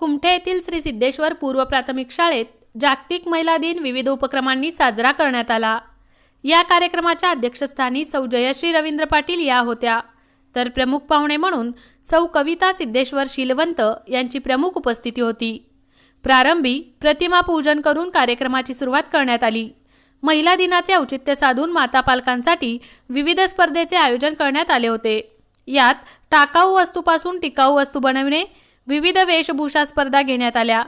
कुमठे येथील श्री सिद्धेश्वर पूर्व प्राथमिक शाळेत जागतिक महिला दिन विविध उपक्रमांनी साजरा करण्यात आला. या कार्यक्रमाच्या अध्यक्षस्थानी सौ जयश्री रवींद्र पाटील या होत्या. तर प्रमुख पाहुणे म्हणून सौ कविता सिद्धेश्वर शीलवंत यांची प्रमुख उपस्थिती होती. प्रारंभी प्रतिमा पूजन करून कार्यक्रमाची सुरुवात करण्यात आली. महिला दिनाचे औचित्य साधून माता पालकांसाठी विविध स्पर्धेचे आयोजन करण्यात आले होते. यात टाकाऊ वस्तूपासून टिकाऊ वस्तू बनविणे विविध वेशभूषा स्पर्धा घेण्यात आल्या.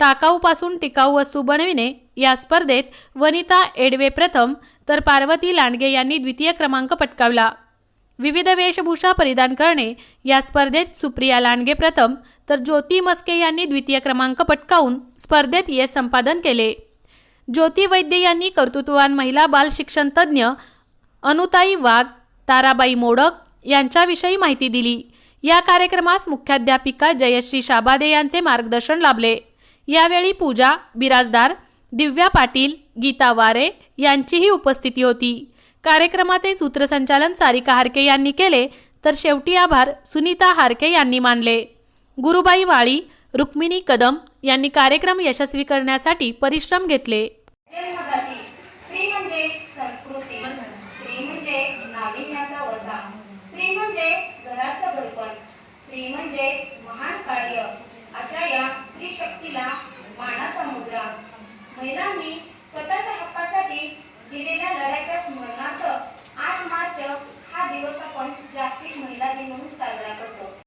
टाकाऊपासून टिकाऊ वस्तू बनविणे या स्पर्धेत वनिता एडवे प्रथम तर पार्वती लांडगे यांनी द्वितीय क्रमांक पटकावला. विविध वेशभूषा परिधान करणे या स्पर्धेत सुप्रिया लांडगे प्रथम तर ज्योती मस्के यांनी द्वितीय क्रमांक पटकावून स्पर्धेत यश संपादन केले. ज्योती वैद्य यांनी कर्तृत्ववान महिला बाल शिक्षण तज्ज्ञ अनुताई वाघ ताराबाई मोडक यांच्याविषयी माहिती दिली. या कार्यक्रमास मुख्याध्यापिका जयश्री शाबादे यांचे मार्गदर्शन लाभले. यावेळी पूजा बिराजदार दिव्या पाटील गीता वारे यांचीही उपस्थिती होती. कार्यक्रमाचे सूत्रसंचालन सारिका हारके यांनी केले तर शेवटी आभार सुनीता हारके यांनी मानले. गुरुबाई वाळी रुक्मिणी कदम यांनी कार्यक्रम यशस्वी करण्यासाठी परिश्रम घेतले.